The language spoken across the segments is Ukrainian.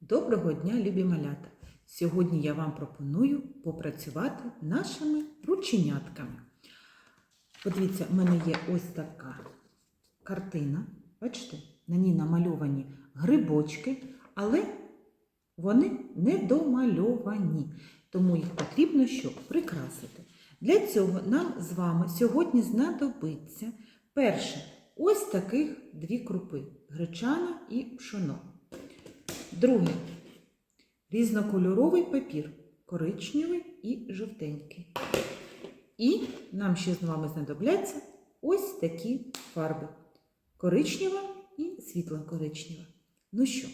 Доброго дня, любі малята! Сьогодні я вам пропоную попрацювати нашими рученятками. Подивіться, в мене є ось така картина. Бачите, на ній намальовані грибочки, але вони не домальовані, тому їх потрібно що прикрасити. Для цього нам з вами сьогодні знадобиться перше ось таких дві крупи гречана і пшоно. Друге різнокольоровий папір, коричневий і жовтенький. І нам ще з вами знадобляться ось такі фарби: коричнева і світло-коричнева. Ну що,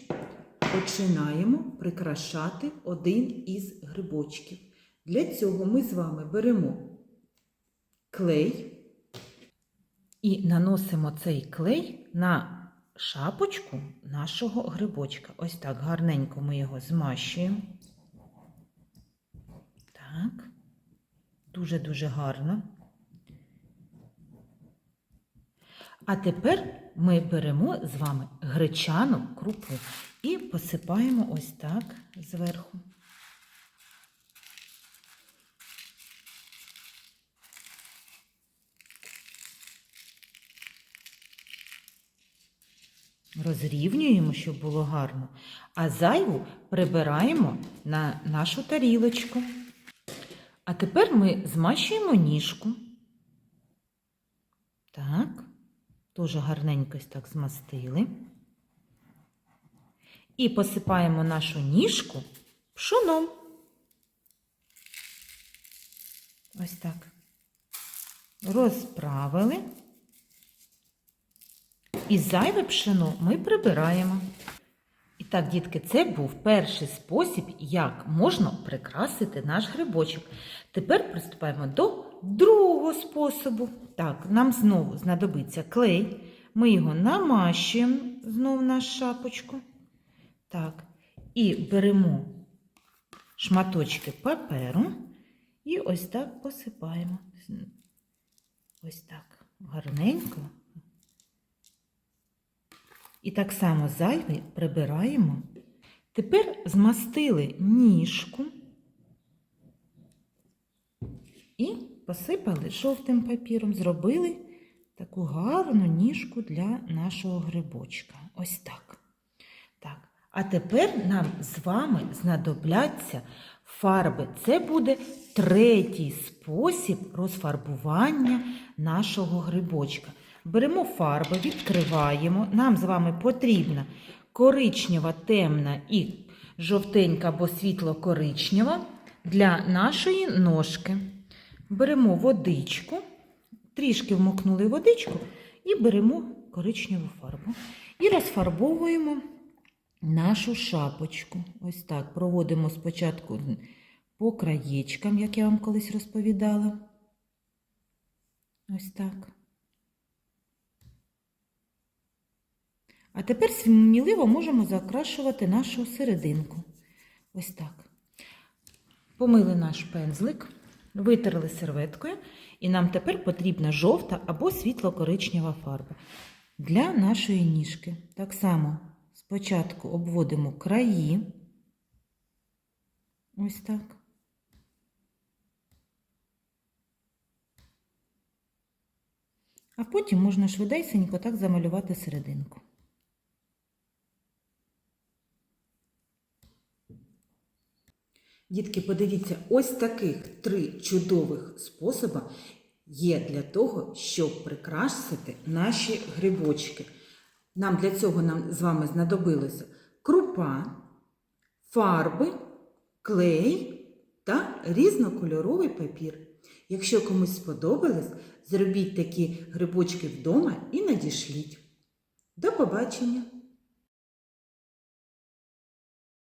починаємо прикрашати один із грибочків. Для цього ми з вами беремо клей і наносимо цей клей на шапочку нашого грибочка. Ось так гарненько ми його змащуємо. Так, дуже-дуже гарно. А тепер ми беремо з вами гречану крупу і посипаємо ось так зверху. Розрівнюємо, щоб було гарно, а зайву прибираємо на нашу тарілочку. А тепер ми змащуємо ніжку. Так, теж гарненько так змастили. І посипаємо нашу ніжку пшоном. Ось так. Розправили. І зайве пшено ми прибираємо. І так, дітки, це був перший спосіб, як можна прикрасити наш грибочок. Тепер приступаємо до другого способу. Так, нам знову знадобиться клей. Ми його намащуємо знову на шапочку. Так, і беремо шматочки паперу і ось так посипаємо. Ось так гарненько. І так само зайвий прибираємо. Тепер змастили ніжку і посипали жовтим папіром, зробили таку гарну ніжку для нашого грибочка. Ось так. так. А тепер нам з вами знадобляться фарби. Це буде третій спосіб розфарбування нашого грибочка. Беремо фарби, відкриваємо. Нам з вами потрібна коричнева, темна і жовтенька або світло-коричнева для нашої ножки. Беремо водичку, трішки вмокнули водичку і беремо коричневу фарбу. І розфарбовуємо нашу шапочку. Ось так. Проводимо спочатку по краєчкам, як я вам колись розповідала. Ось так. А тепер сміливо можемо закрашувати нашу серединку. Ось так. Помили наш пензлик, витерли серветкою, і нам тепер потрібна жовта або світло-коричнева фарба для нашої ніжки. Так само спочатку обводимо краї. Ось так. А потім можна швидесенько так замалювати серединку. Дітки, подивіться, ось таких три чудових способи є для того, щоб прикрасити наші грибочки. Нам для цього нам з вами знадобилося крупа, фарби, клей та різнокольоровий папір. Якщо комусь сподобалось, зробіть такі грибочки вдома і надішліть. До побачення!